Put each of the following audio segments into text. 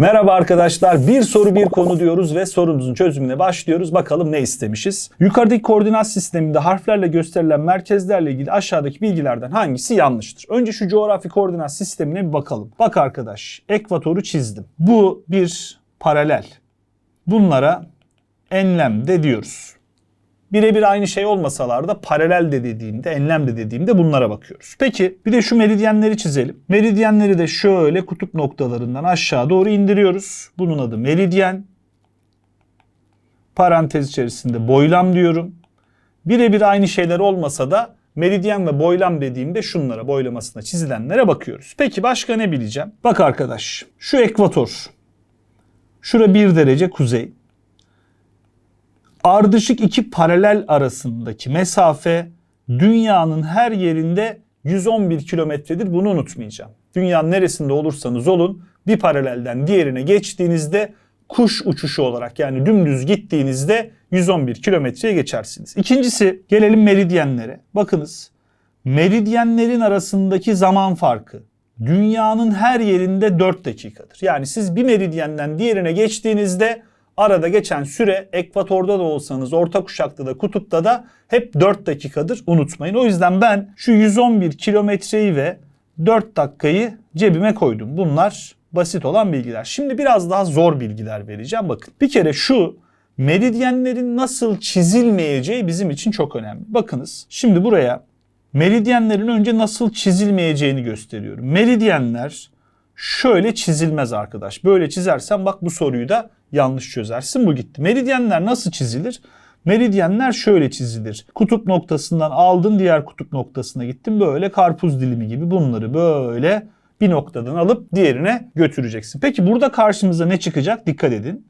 Merhaba arkadaşlar. Bir soru bir konu diyoruz ve sorumuzun çözümüne başlıyoruz. Bakalım ne istemişiz? Yukarıdaki koordinat sisteminde harflerle gösterilen merkezlerle ilgili aşağıdaki bilgilerden hangisi yanlıştır? Önce şu coğrafi koordinat sistemine bir bakalım. Bak arkadaş, ekvatoru çizdim. Bu bir paralel. Bunlara enlem de diyoruz. Birebir aynı şey olmasalar da paralel de dediğimde, enlem de dediğimde bunlara bakıyoruz. Peki bir de şu meridyenleri çizelim. Meridyenleri de şöyle kutup noktalarından aşağı doğru indiriyoruz. Bunun adı meridyen. Parantez içerisinde boylam diyorum. Birebir aynı şeyler olmasa da meridyen ve boylam dediğimde şunlara boylamasına çizilenlere bakıyoruz. Peki başka ne bileceğim? Bak arkadaş şu ekvator. Şura 1 derece kuzey ardışık iki paralel arasındaki mesafe dünyanın her yerinde 111 kilometredir. Bunu unutmayacağım. Dünyanın neresinde olursanız olun bir paralelden diğerine geçtiğinizde kuş uçuşu olarak yani dümdüz gittiğinizde 111 kilometreye geçersiniz. İkincisi gelelim meridyenlere. Bakınız meridyenlerin arasındaki zaman farkı dünyanın her yerinde 4 dakikadır. Yani siz bir meridyenden diğerine geçtiğinizde arada geçen süre ekvatorda da olsanız orta kuşakta da kutupta da hep 4 dakikadır unutmayın. O yüzden ben şu 111 kilometreyi ve 4 dakikayı cebime koydum. Bunlar basit olan bilgiler. Şimdi biraz daha zor bilgiler vereceğim. Bakın bir kere şu meridyenlerin nasıl çizilmeyeceği bizim için çok önemli. Bakınız şimdi buraya meridyenlerin önce nasıl çizilmeyeceğini gösteriyorum. Meridyenler şöyle çizilmez arkadaş. Böyle çizersen bak bu soruyu da yanlış çözersin. Bu gitti. Meridyenler nasıl çizilir? Meridyenler şöyle çizilir. Kutup noktasından aldın diğer kutup noktasına gittin. Böyle karpuz dilimi gibi bunları böyle bir noktadan alıp diğerine götüreceksin. Peki burada karşımıza ne çıkacak? Dikkat edin.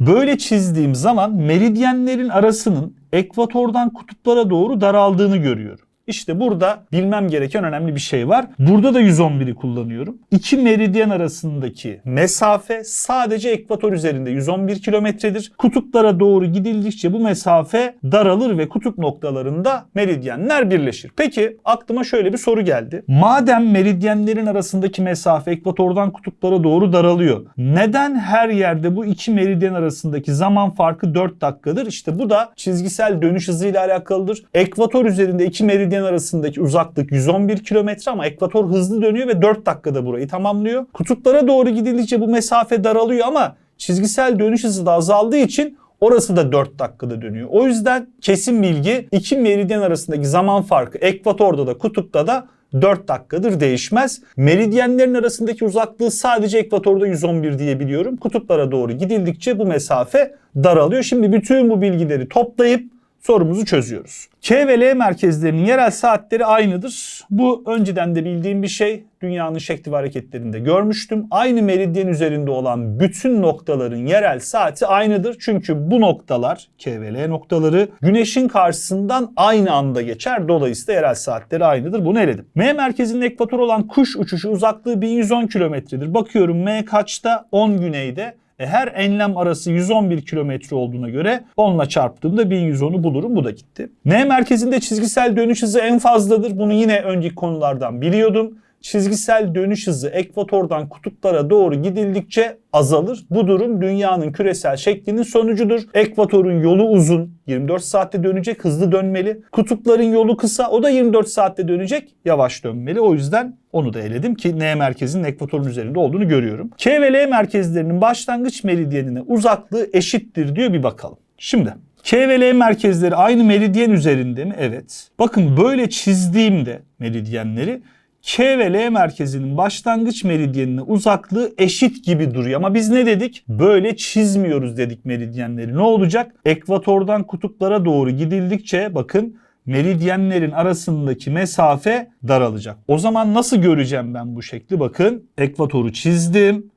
Böyle çizdiğim zaman meridyenlerin arasının ekvatordan kutuplara doğru daraldığını görüyorum. İşte burada bilmem gereken önemli bir şey var. Burada da 111'i kullanıyorum. İki meridyen arasındaki mesafe sadece ekvator üzerinde 111 kilometredir. Kutuplara doğru gidildikçe bu mesafe daralır ve kutup noktalarında meridyenler birleşir. Peki aklıma şöyle bir soru geldi. Madem meridyenlerin arasındaki mesafe ekvatordan kutuplara doğru daralıyor. Neden her yerde bu iki meridyen arasındaki zaman farkı 4 dakikadır? İşte bu da çizgisel dönüş hızıyla alakalıdır. Ekvator üzerinde iki meridyen meridyen arasındaki uzaklık 111 kilometre ama ekvator hızlı dönüyor ve 4 dakikada burayı tamamlıyor. Kutuplara doğru gidildikçe bu mesafe daralıyor ama çizgisel dönüş hızı da azaldığı için Orası da 4 dakikada dönüyor. O yüzden kesin bilgi iki meridyen arasındaki zaman farkı ekvatorda da kutupta da 4 dakikadır değişmez. Meridyenlerin arasındaki uzaklığı sadece ekvatorda 111 diye biliyorum. Kutuplara doğru gidildikçe bu mesafe daralıyor. Şimdi bütün bu bilgileri toplayıp sorumuzu çözüyoruz. K ve L merkezlerinin yerel saatleri aynıdır. Bu önceden de bildiğim bir şey. Dünyanın şekli ve hareketlerinde görmüştüm. Aynı meridyen üzerinde olan bütün noktaların yerel saati aynıdır. Çünkü bu noktalar K ve L noktaları güneşin karşısından aynı anda geçer. Dolayısıyla yerel saatleri aynıdır. Bunu eledim. M merkezinin ekvator olan kuş uçuşu uzaklığı 1110 kilometredir. Bakıyorum M kaçta? 10 güneyde. E her enlem arası 111 kilometre olduğuna göre 10 ile çarptığımda 1110'u bulurum. Bu da gitti. N merkezinde çizgisel dönüş hızı en fazladır. Bunu yine önceki konulardan biliyordum. Çizgisel dönüş hızı ekvatordan kutuplara doğru gidildikçe azalır. Bu durum dünyanın küresel şeklinin sonucudur. Ekvatorun yolu uzun, 24 saatte dönecek, hızlı dönmeli. Kutupların yolu kısa, o da 24 saatte dönecek, yavaş dönmeli. O yüzden onu da eledim ki N merkezinin ekvatorun üzerinde olduğunu görüyorum. K ve L merkezlerinin başlangıç meridyenine uzaklığı eşittir diyor bir bakalım. Şimdi K ve L merkezleri aynı meridyen üzerinde mi? Evet. Bakın böyle çizdiğimde meridyenleri K ve L merkezinin başlangıç meridyenine uzaklığı eşit gibi duruyor. Ama biz ne dedik? Böyle çizmiyoruz dedik meridyenleri. Ne olacak? Ekvatordan kutuplara doğru gidildikçe bakın meridyenlerin arasındaki mesafe daralacak. O zaman nasıl göreceğim ben bu şekli? Bakın ekvatoru çizdim.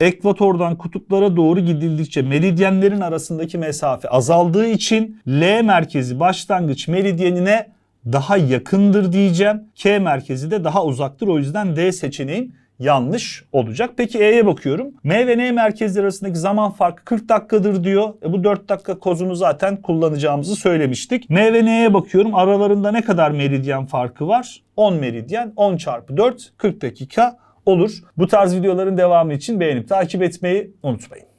Ekvatordan kutuplara doğru gidildikçe meridyenlerin arasındaki mesafe azaldığı için L merkezi başlangıç meridyenine daha yakındır diyeceğim. K merkezi de daha uzaktır. O yüzden D seçeneğim yanlış olacak. Peki E'ye bakıyorum. M ve N merkezleri arasındaki zaman farkı 40 dakikadır diyor. E bu 4 dakika kozunu zaten kullanacağımızı söylemiştik. M ve N'ye bakıyorum. Aralarında ne kadar meridyen farkı var? 10 meridyen. 10 çarpı 4 40 dakika. olur. Bu tarz videoların devamı için beğenip takip etmeyi unutmayın.